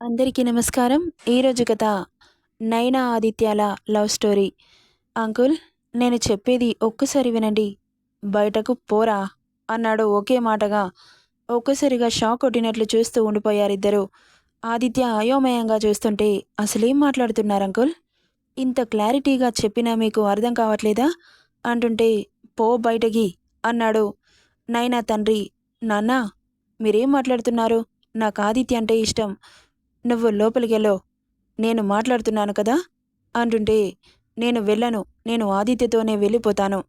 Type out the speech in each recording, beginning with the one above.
అందరికీ నమస్కారం. ఈరోజు కథ నైనా ఆదిత్యాల లవ్ స్టోరీ. అంకుల్ నేను చెప్పేది ఒక్కసారి వినండి. బయటకు పోరా అన్నాడు ఒకే మాటగా. ఒక్కసారిగా షాక్ కొట్టినట్లు చూస్తూ ఉండిపోయారిద్దరు. ఆదిత్య అయోమయంగా చూస్తుంటే అసలేం మాట్లాడుతున్నారు అంకుల్? ఇంత క్లారిటీగా చెప్పినా మీకు అర్థం కావట్లేదా? అంటుంటే పో బయటకి అన్నాడు. నైనా తండ్రి నాన్న మీరేం మాట్లాడుతున్నారు? నాకు ఆదిత్య అంటే ఇష్టం. నువ్వు లోపలికెళ్ళో నేను మాట్లాడుతున్నాను కదా? అంటుంటే నేను వెళ్ళను. నేను ఆదిత్యతోనే వెళ్ళిపోతాను.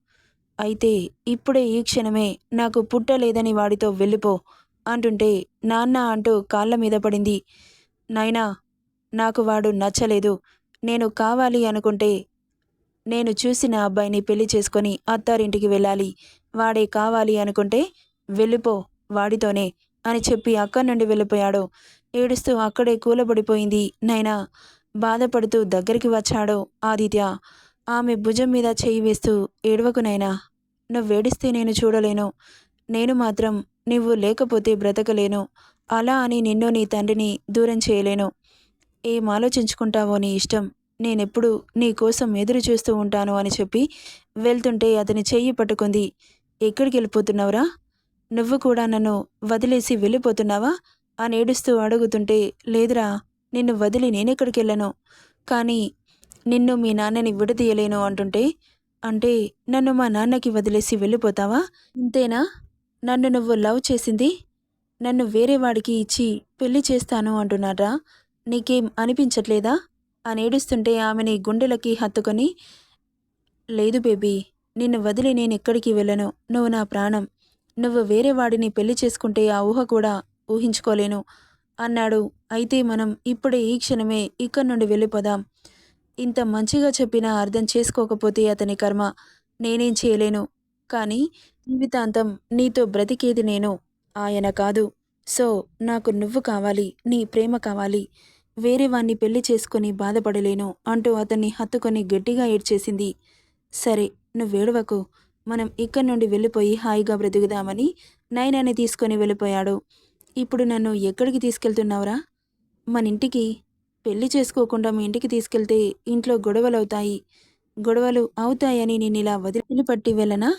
అయితే ఇప్పుడే ఈ క్షణమే నాకు పుట్టలేదని వాడితో వెళ్ళిపో అంటుంటే నాన్న అంటూ కాళ్ళ మీద పడింది. నాయనా నాకు వాడు నచ్చలేదు. నేను కావాలి అనుకుంటే నేను చూసిన అబ్బాయిని పెళ్ళి చేసుకొని అత్తారింటికి వెళ్ళాలి. వాడే కావాలి అనుకుంటే వెళ్ళిపో వాడితోనే అని చెప్పి అక్కడి నుండి వెళ్ళిపోయాడు. ఏడుస్తూ అక్కడే కూలబడిపోయింది. నైనా బాధపడుతూ దగ్గరికి వచ్చాడు ఆదిత్య. ఆమె భుజం మీద చేయి వేస్తూ ఏడవకు నైనా. నువ్వేడిస్తే నేను చూడలేను. నేను మాత్రం నువ్వు లేకపోతే బ్రతకలేను. అలా అని నిన్ను నీ తండ్రిని దూరం చేయలేను. ఏం ఆలోచించుకుంటావో నీ ఇష్టం. నేనెప్పుడు నీ కోసం ఎదురు చూస్తూ ఉంటాను అని చెప్పి వెళ్తుంటే అతని చెయ్యి పట్టుకుంది. ఎక్కడికి వెళ్ళిపోతున్నావురా నువ్వు కూడా నన్ను వదిలేసి వెళ్ళిపోతున్నావా? అని ఏడుస్తూ అడుగుతుంటే లేదురా నిన్ను వదిలి నేనెక్కడికి వెళ్ళను కానీ నిన్ను మీ నాన్నని విడదీయలేను అంటుంటే అంటే నన్ను మా నాన్నకి వదిలేసి వెళ్ళిపోతావా? ఇంతేనా? నన్ను నువ్వు లవ్ చేసింది? నన్ను వేరే వాడికి ఇచ్చి పెళ్ళి చేస్తాను అంటున్నారా నీకేం అనిపించట్లేదా? అని ఏడుస్తుంటే ఆమెని గుండెలకి హత్తుకొని లేదు బేబీ నిన్ను వదిలి నేను ఎక్కడికి వెళ్ళను? నువ్వు నా ప్రాణం. నువ్వు వేరే వాడిని పెళ్ళి చేసుకుంటే ఆ ఊహ కూడా ఊహించుకోలేను. అన్నాడు. అయితే మనం ఇప్పుడే ఈ క్షణమే ఇక్కడి నుండి వెళ్ళిపోదాం. ఇంత మంచిగా చెప్పినా అర్థం చేసుకోకపోతే అతని కర్మ. నేనేం చేయలేను. కానీ జీవితాంతం నీతో బ్రతికేది నేను. ఆయన కాదు. సో నాకు నువ్వు కావాలి. నీ ప్రేమ కావాలి. వేరే వాణ్ణి పెళ్ళి చేసుకుని బాధపడలేను అంటూ అతన్ని హత్తుకొని గట్టిగా ఏడ్చేసింది. సరే నువ్వేడవకు మనం ఇక్కడి నుండి వెళ్ళిపోయి హాయిగా బ్రతుకుదామని నైనాన్ని తీసుకొని వెళ్ళిపోయాడు. ఇప్పుడు నన్ను ఎక్కడికి తీసుకెళ్తున్నావురా? మన ఇంటికి పెళ్ళి చేసుకోకుండా మీ ఇంటికి తీసుకెళ్తే ఇంట్లో గొడవలు అవుతాయి గొడవలు అవుతాయని నేను ఇలా వదిలిపట్టి వెళ్ళనా?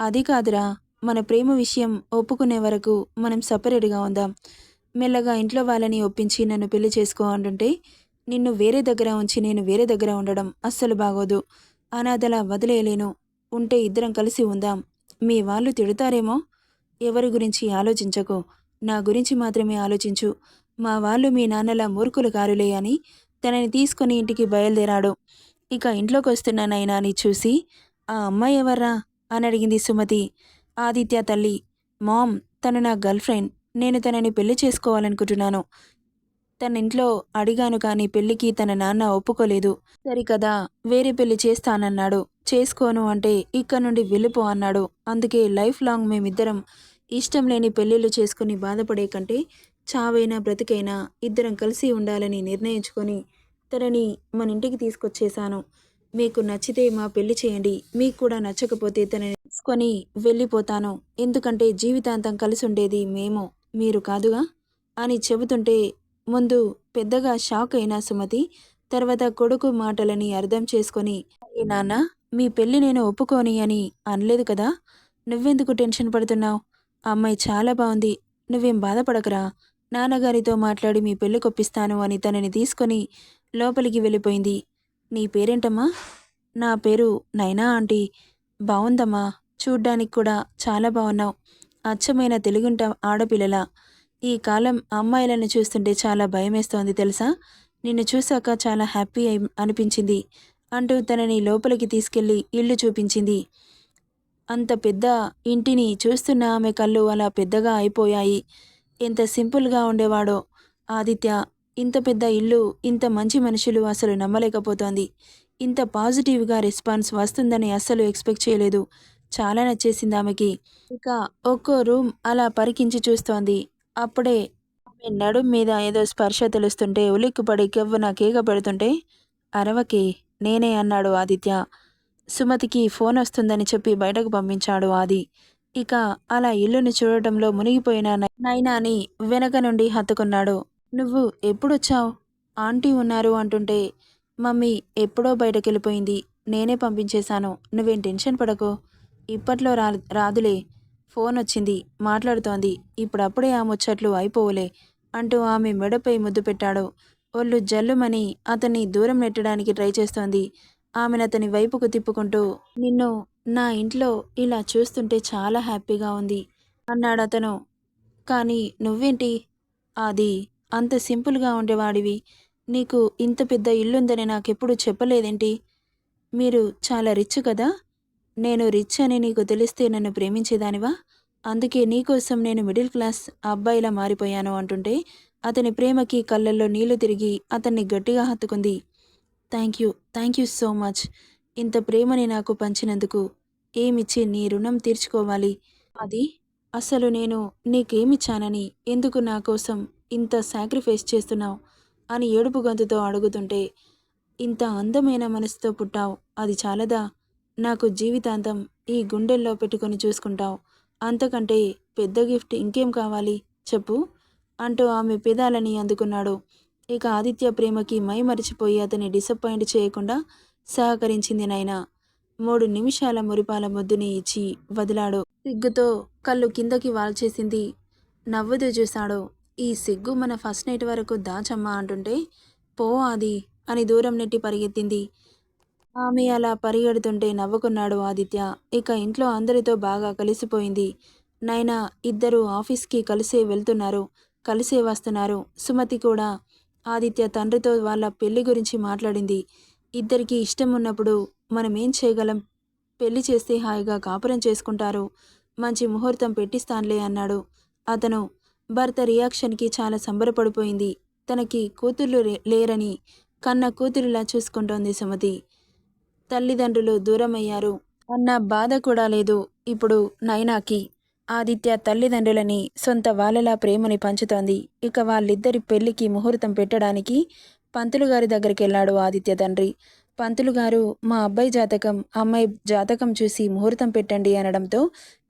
అది కాదురా. మన ప్రేమ విషయం ఒప్పుకునే వరకు మనం సపరేట్గా ఉందాం. మెల్లగా ఇంట్లో వాళ్ళని ఒప్పించి నన్ను పెళ్ళి చేసుకో అంటుంటే నిన్ను వేరే దగ్గర ఉంచి నేను వేరే దగ్గర ఉండడం అస్సలు బాగోదు. అనాథలా వదిలేయలేను. ఉంటే ఇద్దరం కలిసి ఉందాం. మీ వాళ్ళు తిడతారేమో? ఎవరి గురించి ఆలోచించకు. నా గురించి మాత్రమే ఆలోచించు. మా వాళ్ళు మీ నాన్నలా మూర్ఖులు కారులే అని తనని తీసుకొని ఇంటికి బయలుదేరాడు. ఇక ఇంట్లోకి వస్తున్న నైనాని చూసి ఆ అమ్మాయి ఎవర్రా? అని అడిగింది సుమతి. ఆదిత్య తల్లి. మామ్ తను నా గర్ల్ ఫ్రెండ్. నేను తనని పెళ్ళి చేసుకోవాలనుకుంటున్నాను. తన ఇంట్లో అడిగాను కానీ పెళ్ళికి తన నాన్న ఒప్పుకోలేదు. సరికదా వేరే పెళ్ళి చేస్తానన్నాడు. చేసుకోను అంటే ఇక్కడ నుండి వెళ్ళిపో అన్నాడు. అందుకే లైఫ్ లాంగ్ మేమిద్దరం ఇష్టం లేని పెళ్ళిళ్ళు చేసుకుని బాధపడే కంటే చావైనా బ్రతికైనా ఇద్దరం కలిసి ఉండాలని నిర్ణయించుకొని తనని మన ఇంటికి తీసుకొచ్చేశాను. మీకు నచ్చితే మా పెళ్ళి చేయండి. మీకు కూడా నచ్చకపోతే తనని తీసుకొని వెళ్ళిపోతాను. ఎందుకంటే జీవితాంతం కలిసి ఉండేది మేము. మీరు కాదుగా? అని చెబుతుంటే ముందు పెద్దగా షాక్ అయిన సుమతి తర్వాత కొడుకు మాటలని అర్థం చేసుకొని ఏ నాన్న మీ పెళ్ళి నేను ఒప్పుకోని అని అనలేదు కదా? నువ్వెందుకు టెన్షన్ పడుతున్నావు? అమ్మాయి చాలా బాగుంది నువ్వేం బాధపడకరా. నాన్నగారితో మాట్లాడి మీ పెళ్ళి కొప్పిస్తాను అని తనని తీసుకొని లోపలికి వెళ్ళిపోయింది. నీ పేరేంటమ్మా? నా పేరు నైనా ఆంటీ. బాగుందమ్మా చూడ్డానికి కూడా చాలా బాగున్నావు అచ్చమైన తెలుగుంట ఆడపిల్లల. ఈ కాలం అమ్మాయిలను చూస్తుంటే చాలా భయమేస్తోంది తెలుసా? నిన్ను చూశాక చాలా హ్యాపీ అనిపించింది. అంటూ తనని లోపలికి తీసుకెళ్ళి ఇల్లు చూపించింది. అంత పెద్ద ఇంటిని చూస్తున్న ఆమె కళ్ళు అలా పెద్దగా అయిపోయాయి. ఎంత సింపుల్గా ఉండేవాడో! ఆదిత్య ఇంత పెద్ద ఇల్లు ఇంత మంచి మనుషులు అసలు నమ్మలేకపోతోంది. ఇంత పాజిటివ్గా రెస్పాన్స్ వస్తుందని అస్సలు ఎక్స్పెక్ట్ చేయలేదు. చాలా నచ్చేసింది ఆమెకి. ఇక ఒక్కో రూమ్ అలా పరికించి చూస్తోంది. అప్పుడే ఆమె నడుం మీద ఏదో స్పర్శ తెలుస్తుంటే ఉలిక్కుపడి కెవ్వున కేక పెడుతుంటే అరవకే నేనే అన్నాడు ఆదిత్య. సుమతికి ఫోన్ వస్తుందని చెప్పి బయటకు పంపించాడు ఆది. ఇక అలా ఇల్లుని చూడటంలో మునిగిపోయిన నైనాని వెనక నుండి హత్తుకున్నాడు. నువ్వు ఎప్పుడొచ్చావు? ఆంటీ ఉన్నారు అంటుంటే మమ్మీ ఎప్పుడో బయటకెళ్ళిపోయింది. నేనే పంపించేశాను. నువ్వేం టెన్షన్ పడకు. ఇప్పట్లో రా రాదులే. ఫోన్ వచ్చింది. మాట్లాడుతోంది. ఇప్పుడప్పుడే ఆ ముచ్చట్లు అయిపోవులే అంటూ ఆమె మెడపై ముద్దు పెట్టాడు. ఒళ్ళు జల్లుమని అతన్ని దూరం నెట్టడానికి ట్రై చేస్తోంది. ఆమెను అతని వైపుకు తిప్పుకుంటూ నిన్ను నా ఇంట్లో ఇలా చూస్తుంటే చాలా హ్యాపీగా ఉంది అన్నాడు అతను. కానీ నువ్వేంటి? అది అంత సింపుల్గా ఉండేవాడివి. నీకు ఇంత పెద్ద ఇల్లుందని నాకెప్పుడు చెప్పలేదేంటి? మీరు చాలా రిచ్ కదా? నేను రిచ్ అని నీకు తెలిస్తే నన్ను ప్రేమించేదానివా? అందుకే నీకోసం నేను మిడిల్ క్లాస్ అబ్బాయిలా మారిపోయాను అంటుంటే అతని ప్రేమకి కళ్ళల్లో నీళ్ళు తిరిగి అతన్ని గట్టిగా హత్తుకుంది. Thank you thank you so much ఇంత ప్రేమని నాకు పంచినందుకు ఏమిచ్చి నీ రుణం తీర్చుకోవాలి? అది అసలు నేను నీకేమిచ్చానని ఎందుకు నా కోసం ఇంత సాక్రిఫైస్ చేస్తున్నావు? అని ఏడుపు గొంతుతో అడుగుతుంటే ఇంత అందమైన మనసుతో పుట్టావు. అది చాలదా? నాకు జీవితాంతం ఈ గుండెల్లో పెట్టుకొని చూసుకుంటావు. అంతకంటే పెద్ద గిఫ్ట్ ఇంకేం కావాలి? చెప్పు అంటూ ఆమె పెదాలని అందుకున్నాడు. ఇక ఆదిత్య ప్రేమకి మై మరిచిపోయి అతన్ని డిసప్పాయింట్ చేయకుండా సహకరించింది నైనా మూడు నిమిషాల మురిపాల ముద్దుని ఇచ్చి వదిలాడు. సిగ్గుతో కళ్ళు కిందకి వాల్చేసింది. నవ్వుతూ చూశాడు. ఈ సిగ్గు మన ఫస్ట్ నైట్ వరకు దాచమ్మా అంటుంటే పో అది అని దూరం నెట్టి పరిగెత్తింది. ఆమె అలా పరిగెడుతుంటే నవ్వుకున్నాడు ఆదిత్య. ఇక ఇంట్లో అందరితో బాగా కలిసిపోయింది. నైనా ఇద్దరు ఆఫీస్కి కలిసే వెళ్తున్నారు. కలిసే వస్తున్నారు. సుమతి కూడా ఆదిత్య తండ్రితో వాళ్ళ పెళ్ళి గురించి మాట్లాడింది. ఇద్దరికి ఇష్టం ఉన్నప్పుడు మనం ఏం చేయగలం? పెళ్ళి చేస్తే హాయిగా కాపురం చేసుకుంటారు. మంచి ముహూర్తం పెట్టిస్తానులే అన్నాడు. అతను భర్త రియాక్షన్కి చాలా సంబరపడిపోయింది. తనకి కూతుర్లు లేరని కన్న కూతురిలా చూసుకుంటోంది సుమతి. తల్లిదండ్రులు దూరమయ్యారు. అన్న బాధ కూడా లేదు. ఇప్పుడు నైనాకి ఆదిత్య తల్లిదండ్రులని సొంత వాళ్ళలా ప్రేమని పంచుతోంది. ఇక వాళ్ళిద్దరి పెళ్ళికి ముహూర్తం పెట్టడానికి పంతులు గారి దగ్గరికి వెళ్ళాడు ఆదిత్య తండ్రి. పంతులు గారు మా అబ్బాయి జాతకం అమ్మాయి జాతకం చూసి ముహూర్తం పెట్టండి అనడంతో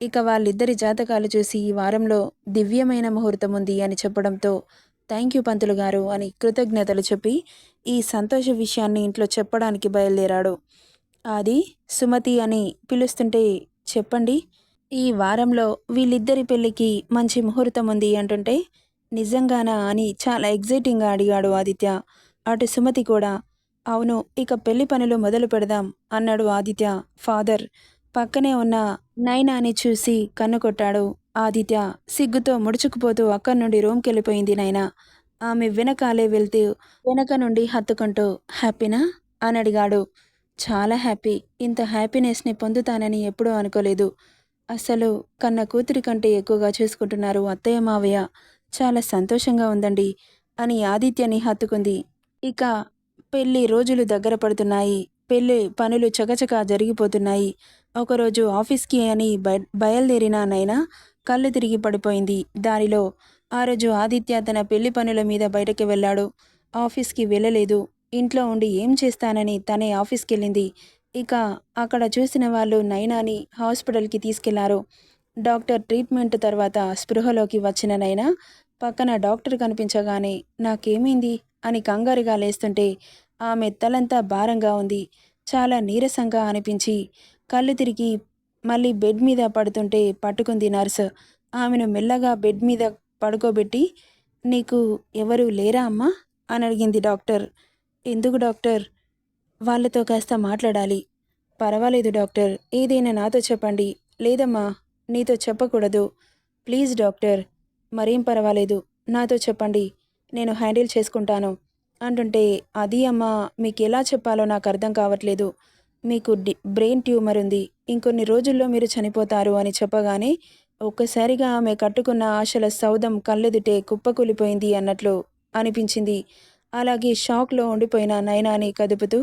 ఇక వాళ్ళిద్దరి జాతకాలు చూసి ఈ వారంలో దివ్యమైన ముహూర్తం ఉంది అని చెప్పడంతో థ్యాంక్ యూ పంతులు గారు అని కృతజ్ఞతలు చెప్పి ఈ సంతోష విషయాన్ని ఇంట్లో చెప్పడానికి బయలుదేరాడు. అది సుమతి అని పిలుస్తుంటే చెప్పండి ఈ వారంలో వీళ్ళిద్దరి పెళ్ళికి మంచి ముహూర్తం ఉంది అంటుంటే నిజంగానా అని చాలా ఎగ్జైటింగ్గా అడిగాడు ఆదిత్య. అటు సుమతి కూడా అవును ఇక పెళ్ళి పనులు మొదలు పెడదాం అన్నాడు ఆదిత్య. ఫాదర్ పక్కనే ఉన్న నైనాని చూసి కన్ను కొట్టాడు. ఆదిత్య సిగ్గుతో ముడుచుకుపోతూ అక్కడి నుండి రూమ్కి వెళ్ళిపోయింది నైనా. ఆమె వెనకాలే వెళ్తూ వెనక నుండి హత్తుకుంటూ హ్యాపీనా? అని అడిగాడు. చాలా హ్యాపీ. ఇంత హ్యాపీనెస్ని పొందుతానని ఎప్పుడూ అనుకోలేదు. అసలు కన్న కూతురి కంటే ఎక్కువగా చూసుకుంటున్నారు అత్తయ్య మావయ్య. చాలా సంతోషంగా ఉందండి అని ఆదిత్యని హత్తుకుంది. ఇక పెళ్ళి రోజులు దగ్గర పడుతున్నాయి. పెళ్ళి పనులు చకచకా జరిగిపోతున్నాయి. ఒకరోజు ఆఫీస్కి అని బయ బయలుదేరిన నైనా కళ్ళు తిరిగి పడిపోయింది. దారిలో ఆ రోజు ఆదిత్య తన పెళ్ళి పనుల మీద బయటకు వెళ్ళాడు. ఆఫీస్కి వెళ్ళలేదు. ఇంట్లో ఉండి ఏం చేస్తానని తనే ఆఫీస్కి వెళ్ళింది ఇక అక్కడ చూసిన వాళ్ళు నైనాని హాస్పిటల్కి తీసుకెళ్ళారు. డాక్టర్ ట్రీట్మెంట్ తర్వాత స్పృహలోకి వచ్చిన నైనా పక్కన డాక్టర్ కనిపించగానే నాకేమైంది? అని కంగారుగా లేస్తుంటే ఆమె తలంతా భారంగా ఉంది. చాలా నీరసంగా అనిపించి కళ్ళు తిరిగి మళ్ళీ బెడ్ మీద పడుతుంటే పట్టుకుంది నర్సు. ఆమెను మెల్లగా బెడ్ మీద పడుకోబెట్టి నీకు ఎవరు లేరా అమ్మా? అని అడిగింది డాక్టర్. ఎందుకు డాక్టర్? వాళ్ళతో కాస్త మాట్లాడాలి. పర్వాలేదు డాక్టర్ ఏదైనా నాతో చెప్పండి. లేదమ్మా నీతో చెప్పకూడదు. ప్లీజ్ డాక్టర్ మరేం పర్వాలేదు నాతో చెప్పండి. నేను హ్యాండిల్ చేసుకుంటాను. అంటుంటే అది అమ్మా మీకు ఎలా చెప్పాలో నాకు అర్థం కావట్లేదు. మీకు డి బ్రెయిన్ ట్యూమర్ ఉంది. ఇంకొన్ని రోజుల్లో మీరు చనిపోతారు అని చెప్పగానే ఒక్కసారిగా ఆమె కట్టుకున్న ఆశల సౌదం కళ్ళెదుటే కుప్పకూలిపోయింది అన్నట్లు అనిపించింది. అలాగే షాక్లో ఉండిపోయిన నయనాని కదుపుతూ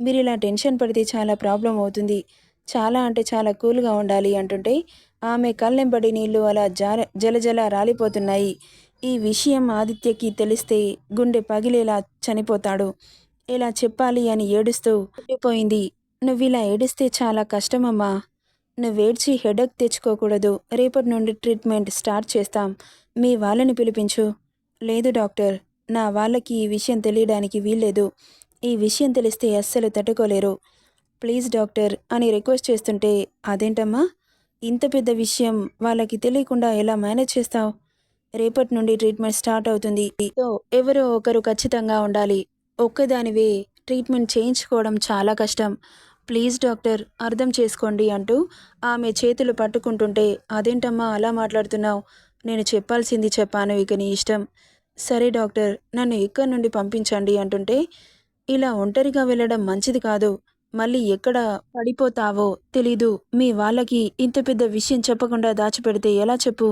మీరు ఇలా టెన్షన్ పడితే చాలా ప్రాబ్లం అవుతుంది. చాలా అంటే చాలా కూల్గా ఉండాలి అంటుంటే ఆమె కళ్ళెంబడి నీళ్ళు అలా జార జలజల రాలిపోతున్నాయి. ఈ విషయం ఆదిత్యకి తెలిస్తే గుండె పగిలేలా చనిపోతాడు. ఇలా చెప్పాలి అని ఏడుస్తూ ఉండిపోయింది. నువ్వు ఇలా ఏడిస్తే చాలా కష్టమమ్మా. నువ్వేడ్చి హెడక్ తెచ్చుకోకూడదు. రేపటి నుండి ట్రీట్మెంట్ స్టార్ట్ చేస్తాం. మీ వాళ్ళని పిలిపించు. లేదు డాక్టర్. నా వాళ్ళకి ఈ విషయం తెలియడానికి వీల్లేదు. ఈ విషయం తెలిస్తే అస్సలు తట్టుకోలేరు. ప్లీజ్ డాక్టర్ అని రిక్వెస్ట్ చేస్తుంటే అదేంటమ్మా? ఇంత పెద్ద విషయం వాళ్ళకి తెలియకుండా ఎలా మేనేజ్ చేస్తావు? రేపటి నుండి ట్రీట్మెంట్ స్టార్ట్ అవుతుంది. సో ఎవరో ఒకరు ఖచ్చితంగా ఉండాలి. ఒక్కదానివే ట్రీట్మెంట్ చేయించుకోవడం చాలా కష్టం. ప్లీజ్ డాక్టర్ అర్థం చేసుకోండి అంటూ ఆమె చేతులు పట్టుకుంటుంటే అదేంటమ్మా అలా మాట్లాడుతున్నావు? నేను చెప్పాల్సింది చెప్పాను ఇక నీ ఇష్టం. సరే డాక్టర్ నన్ను ఇక్కడి నుండి పంపించండి అంటుంటే ఇలా ఒంటరిగా వెళ్ళడం మంచిది కాదు. మళ్ళీ ఎక్కడ పడిపోతావో తెలీదు. మీ వాళ్ళకి ఇంత పెద్ద విషయం చెప్పకుండా దాచిపెడితే ఎలా చెప్పు?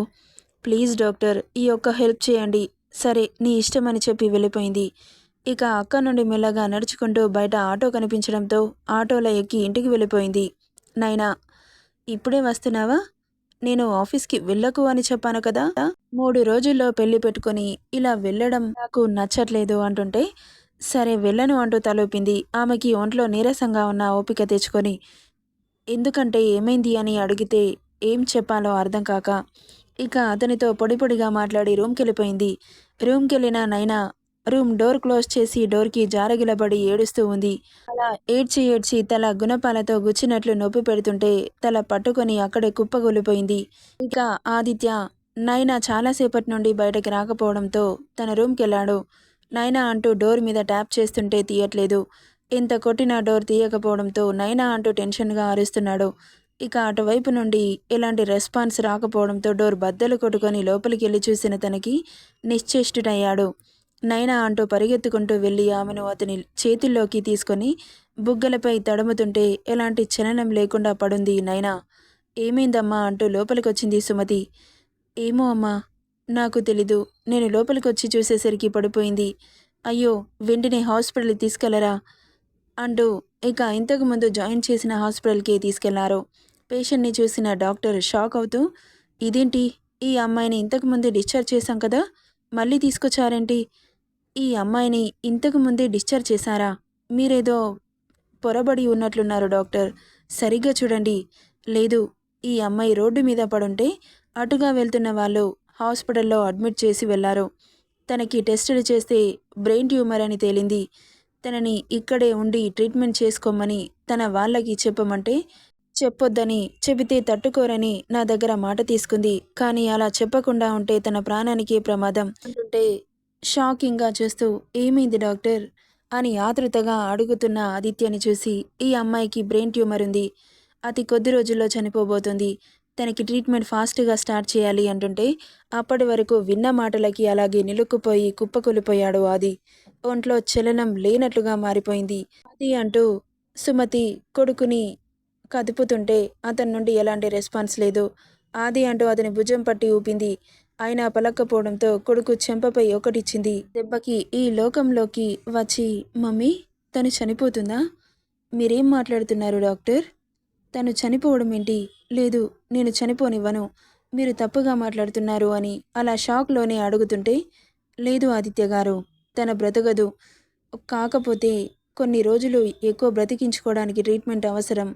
ప్లీజ్ డాక్టర్ ఈ ఒక్క హెల్ప్ చేయండి. సరే నీ ఇష్టమని చెప్పి వెళ్ళిపోయింది. ఇక అక్క నుండి మెల్లగా నడుచుకుంటూ బయట ఆటో కనిపించడంతో ఆటోలో ఎక్కి ఇంటికి వెళ్ళిపోయింది. నైనా ఇప్పుడే వస్తున్నావా? నేను ఆఫీస్కి వెళ్ళకు అని చెప్పాను కదా మూడు రోజుల్లో పెళ్ళి పెట్టుకొని ఇలా వెళ్ళడం నాకు నచ్చట్లేదు అంటుంటే సరే వెళ్ళను అంటూ తలూపింది. ఆమెకి ఒంట్లో నీరసంగా ఉన్న ఓపిక తెచ్చుకొని ఎందుకంటే ఏమైంది అని అడిగితే ఏం చెప్పాలో అర్థం కాక ఇక అతనితో పొడి పొడిగా మాట్లాడి రూమ్కి వెళ్ళిపోయింది రూమ్కి వెళ్ళిన నైనా రూమ్ డోర్ క్లోజ్ చేసి డోర్కి జారగిలబడి ఏడుస్తూ ఉంది. అలా ఏడ్చి ఏడ్చి తల గుణపాలతో గుచ్చినట్లు నొప్పి పెడుతుంటే తల పట్టుకొని అక్కడే కుప్పగొలిపోయింది. ఇక ఆదిత్య నైనా చాలాసేపటి నుండి బయటకి రాకపోవడంతో తన రూమ్కి వెళ్ళాడు నైనా అంటూ డోర్ మీద ట్యాప్ చేస్తుంటే తీయట్లేదు. ఎంత కొట్టినా డోర్ తీయకపోవడంతో నైనా అంటూ టెన్షన్గా అరుస్తున్నాడు. ఇక అటువైపు నుండి ఎలాంటి రెస్పాన్స్ రాకపోవడంతో డోర్ బద్దలు కొట్టుకొని లోపలికి వెళ్ళి చూసిన తనకి నిశ్చేష్టుడయ్యాడు. నైనా అంటూ పరిగెత్తుకుంటూ వెళ్ళి ఆమెను అతని చేతుల్లోకి తీసుకొని బుగ్గలపై తడుముతుంటే ఎలాంటి చలనం లేకుండా పడుంది నైనా. ఏమైందమ్మా అంటూ లోపలికొచ్చింది సుమతి. ఏమో అమ్మా నాకు తెలీదు. నేను లోపలికొచ్చి చూసేసరికి పడిపోయింది. అయ్యో వెంటనే హాస్పిటల్కి తీసుకెళ్ళరా అంటూ ఇక ఇంతకుముందు జాయిన్ చేసిన హాస్పిటల్కి తీసుకెళ్ళారు. పేషెంట్ని చూసిన డాక్టర్ షాక్ అవుతూ ఇదేంటి? ఈ అమ్మాయిని ఇంతకుముందు డిశ్చార్జ్ చేశాం కదా మళ్ళీ తీసుకొచ్చారేంటి? ఈ అమ్మాయిని ఇంతకు ముందే డిశ్చార్జ్ చేశారా? మీరేదో పొరబడి ఉన్నట్లున్నారు డాక్టర్. సరిగ్గా చూడండి. లేదు ఈ అమ్మాయి రోడ్డు మీద పడుంటే అటుగా వెళ్తున్న వాళ్ళు హాస్పిటల్లో అడ్మిట్ చేసి వెళ్ళారు. తనకి టెస్టులు చేస్తే బ్రెయిన్ ట్యూమర్ అని తేలింది. తనని ఇక్కడే ఉండి ట్రీట్మెంట్ చేసుకోమని తన వాళ్ళకి చెప్పమంటే చెప్పొద్దని చెబితే తట్టుకోరని నా దగ్గర మాట తీసుకుంది. కానీ అలా చెప్పకుండా ఉంటే తన ప్రాణానికి ప్రమాదం అంటుంటే షాకింగ్గా చూస్తూ ఏమైంది డాక్టర్? అని ఆతృతగా అడుగుతున్న ఆదిత్యని చూసి ఈ అమ్మాయికి బ్రెయిన్ ట్యూమర్ ఉంది. అతి కొద్ది రోజుల్లో చనిపోబోతుంది. తనకి ట్రీట్మెంట్ ఫాస్ట్గా స్టార్ట్ చేయాలి అంటుంటే అప్పటి వరకు విన్న మాటలకి అలాగే నిలుక్కుపోయి కుప్పకూలిపోయాడు ఆది. ఒంట్లో చలనం లేనట్లుగా మారిపోయింది. అది అంటూ సుమతి కొడుకుని కదుపుతుంటే అతని నుండి ఎలాంటి రెస్పాన్స్ లేదు. ఆది అంటూ అతని భుజం పట్టి ఊపింది. ఆయన పలక్కపోవడంతో కొడుకు చెంపపై ఒకటిచ్చింది. దెబ్బకి ఈ లోకంలోకి వచ్చి మమ్మీ తను చనిపోతుందా? మీరేం మాట్లాడుతున్నారు డాక్టర్? తను చనిపోవడం ఏంటి? లేదు నేను చనిపోనివ్వను. మీరు తప్పుగా మాట్లాడుతున్నారు అని అలా షాక్లోనే అడుగుతుంటే లేదు ఆదిత్య గారు తన బ్రతకదు. కాకపోతే కొన్ని రోజులు ఎక్కువ బ్రతికించుకోవడానికి ట్రీట్మెంట్ అవసరం.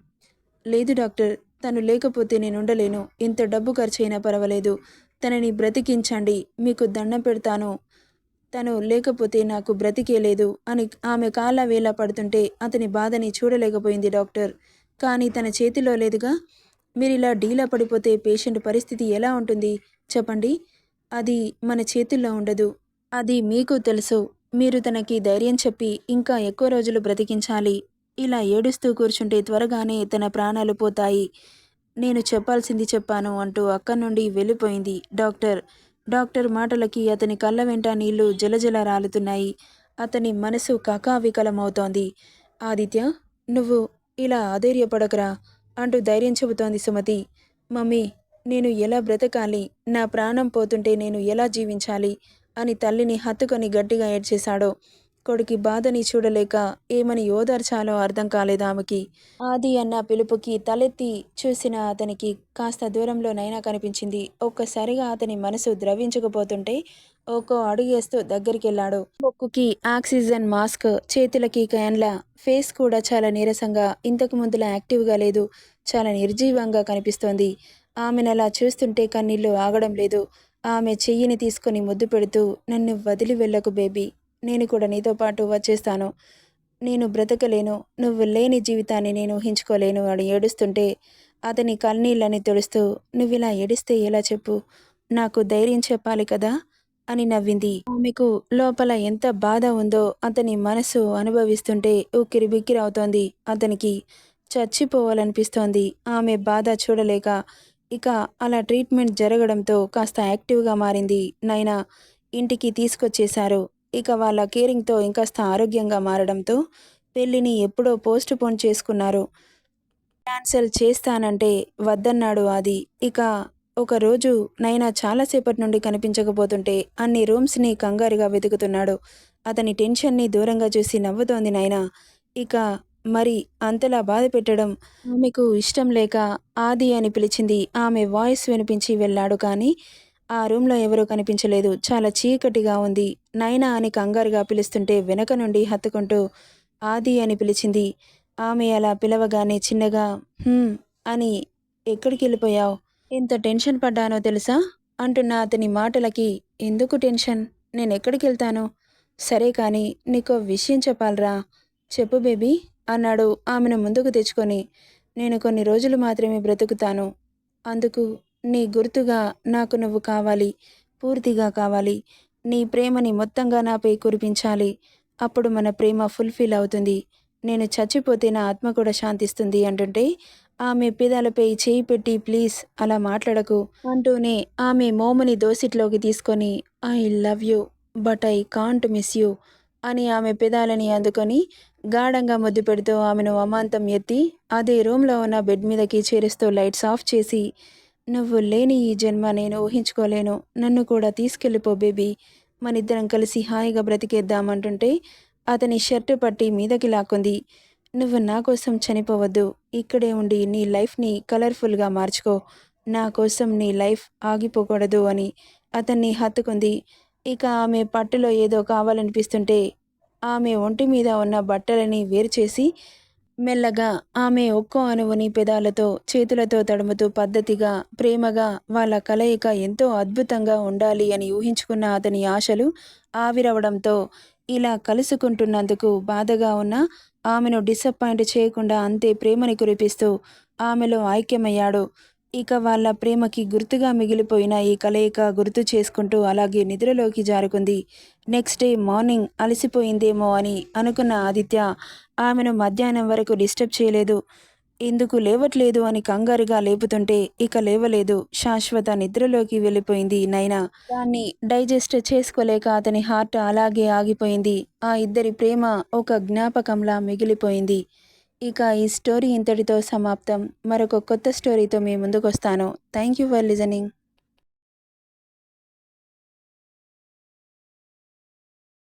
లేదు డాక్టర్ తను లేకపోతే నేను ఉండలేను ఎంత డబ్బు ఖర్చైనా పర్వాలేదు. తనని బ్రతికించండి మీకు దండం పెడతాను. తను లేకపోతే నాకు బ్రతికే లేదు అని ఆమె కాళ్ళ వేళ పడుతుంటే అతని బాధని చూడలేకపోయింది డాక్టర్. కానీ తన చేతిలో లేదుగా? మీరు ఇలా డీలా పడిపోతే పేషెంట్ పరిస్థితి ఎలా ఉంటుంది? చెప్పండి. అది మన చేతుల్లో ఉండదు. అది మీకు తెలుసు. మీరు తనకి ధైర్యం చెప్పి ఇంకా ఎక్కువ రోజులు బ్రతికించాలి. ఇలా ఏడుస్తూ కూర్చుంటే త్వరగానే తన ప్రాణాలు పోతాయి. నేను చెప్పాల్సింది చెప్పాను అంటూ అక్కడి నుండి వెళ్ళిపోయింది డాక్టర్. డాక్టర్ మాటలకి అతని కళ్ళ వెంట నీళ్ళు జలజల రాలుతున్నాయి. అతని మనసు కకావికలమవుతోంది. ఆదిత్య నువ్వు ఇలా ఆధైర్యపడకరా అంటూ ధైర్యం చెబుతోంది సుమతి. మమ్మీ నేను ఎలా బ్రతకాలి? నా ప్రాణం పోతుంటే నేను ఎలా జీవించాలి? అని తల్లిని హత్తుకొని గట్టిగా ఏడ్చేశాడు. కొడుకి బాధని చూడలేక ఏమని ఓదార్చాలో అర్థం కాలేదు ఆమెకి. ఆది అన్న పిలుపుకి తలెత్తి చూసిన అతనికి కాస్త దూరంలో నైనా కనిపించింది. ఒక్కసారిగా అతని మనసు ద్రవించకపోతుంటే ఒక్కో అడుగేస్తూ దగ్గరికి వెళ్ళాడు బొక్కుకి ఆక్సిజన్ మాస్క్ చేతులకి క్యాన్ల ఫేస్ కూడా చాలా నీరసంగా ఇంతకు ముందులా యాక్టివ్గా లేదు చాలా నిర్జీవంగా కనిపిస్తోంది. ఆమెనలా చూస్తుంటే కన్నీళ్ళు ఆగడం లేదు. ఆమె చెయ్యిని తీసుకొని ముద్దు పెడుతూ నన్ను వదిలి వెళ్ళకు బేబీ. నేను కూడా నీతో పాటు వచ్చేస్తాను. నేను బ్రతకలేను. నువ్వు లేని జీవితాన్ని నేను ఊహించుకోలేను అని ఏడుస్తుంటే అతని కన్నీళ్ళని తుడుస్తూ నువ్వు ఇలా ఏడిస్తే ఎలా చెప్పు? నాకు ధైర్యం చెప్పాలి కదా? అని నవ్వింది. ఆమెకు లోపల ఎంత బాధ ఉందో అతని మనసు అనుభవిస్తుంటే ఉక్కిరి బిక్కిరి అవుతోంది అతనికి చచ్చిపోవాలనిపిస్తోంది. ఆమె బాధ చూడలేక ఇక అలా ట్రీట్మెంట్ జరగడంతో కాస్త యాక్టివ్గా మారింది. నైనా ఇంటికి తీసుకొచ్చేశారు. ఇక వాళ్ళ కేరింగ్తో ఇంకాస్త ఆరోగ్యంగా మారడంతో పెళ్ళిని ఎప్పుడో పోస్ట్ పోన్ చేసుకున్నారు. క్యాన్సల్ చేస్తానంటే వద్దన్నాడు ఆది. ఇక ఒకరోజు నైనా చాలాసేపటి నుండి కనిపించకపోతుంటే అన్ని రూమ్స్ని కంగారుగా వెతుకుతున్నాడు. అతని టెన్షన్ని దూరంగా చూసి నవ్వుతోంది నైనా. ఇక మరి అంతలా బాధ పెట్టడం ఆమెకు ఇష్టం లేక ఆది అని పిలిచింది. ఆమె వాయిస్ వినిపించి వెళ్ళాడు కానీ ఆ రూమ్లో ఎవరూ కనిపించలేదు. చాలా చీకటిగా ఉంది. నైనా అని కంగారుగా పిలుస్తుంటే వెనక నుండి హత్తుకుంటూ ఆది అని పిలిచింది. ఆమె అలా పిలవగానే చిన్నగా అని ఎక్కడికి వెళ్ళిపోయావు? ఎంత టెన్షన్ పడ్డానో తెలుసా? అంటున్న అతని మాటలకి ఎందుకు టెన్షన్? నేను ఎక్కడికి వెళ్తాను? సరే కానీ నీకో విషయం చెప్పాలరా. చెప్పు బేబీ అన్నాడు ఆమెను ముందుకు తెచ్చుకొని. నేను కొన్ని రోజులు మాత్రమే బ్రతుకుతాను. అందుకు నీ గుర్తుగా నాకు నువ్వు కావాలి పూర్తిగా కావాలి. నీ ప్రేమని మొత్తంగా నాపై కురిపించాలి. అప్పుడు మన ప్రేమ ఫుల్ఫిల్ అవుతుంది. నేను చచ్చిపోతే నా ఆత్మ కూడా శాంతిస్తుంది అంటుంటే ఆమె పెదాలపై చేయి పెట్టి ప్లీజ్ అలా మాట్లాడకు అంటూనే ఆమె మోముని దోసిట్లోకి తీసుకొని I love you but I can't miss you అని ఆమె పెదాలని అందుకొని గాఢంగా ముద్దు పెడుతూ ఆమెను అమాంతం ఎత్తి అదే రూమ్లో ఉన్న బెడ్ మీదకి చేరుస్తూ లైట్స్ ఆఫ్ చేసి నువ్వు లేని ఈ జన్మ నేను ఊహించుకోలేను. నన్ను కూడా తీసుకెళ్ళిపో బేబీ. మనిద్దరం కలిసి హాయిగా బ్రతికేద్దామంటుంటే అతని షర్టు పట్టి మీదకి లాక్కుంది. నువ్వు నా కోసం చనిపోవద్దు. ఇక్కడే ఉండి నీ లైఫ్ని కలర్ఫుల్గా మార్చుకో. నా కోసం నీ లైఫ్ ఆగిపోకూడదు అని అతన్ని హత్తుకుంది. ఇక ఆమె పట్టులో ఏదో కావాలనిపిస్తుంటే ఆమె ఒంటి మీద ఉన్న బట్టలని వేరు చేసి మెల్లగా ఆమె ఒక్కో అణువుని పెదాలతో చేతులతో తడుముతూ పద్ధతిగా ప్రేమగా వాళ్ళ కలయిక ఎంతో అద్భుతంగా ఉండాలి అని ఊహించుకున్న అతని ఆశలు ఆవిరవడంతో ఇలా కలుసుకుంటున్నందుకు బాధగా ఉన్న ఆమెను డిసప్పాయింట్ చేయకుండా అంతే ప్రేమని కురిపిస్తూ ఆమెలో ఐక్యమయ్యాడు ఇక వాళ్ళ ప్రేమకి గుర్తుగా మిగిలిపోయిన ఈ కలయిక గుర్తు చేసుకుంటూ అలాగే నిద్రలోకి జారుకుంది. నెక్స్ట్ డే మార్నింగ్ అలసిపోయిందేమో అని అనుకున్న ఆదిత్య ఆమెను మధ్యాహ్నం వరకు డిస్టర్బ్ చేయలేదు. ఎందుకు లేవట్లేదు అని కంగారుగా లేపుతుంటే ఇక లేవలేదు. శాశ్వత నిద్రలోకి వెళ్ళిపోయింది నైనా. దాన్ని డైజెస్ట్ చేసుకోలేక అతని హార్ట్ అలాగే ఆగిపోయింది. ఆ ఇద్దరి ప్రేమ ఒక జ్ఞాపకంలా మిగిలిపోయింది. ఇక ఈ స్టోరీ ఇంతటితో సమాప్తం. మరొక కొత్త స్టోరీతో మీ ముందుకు వస్తాను థ్యాంక్ యూ ఫర్ లిజనింగ్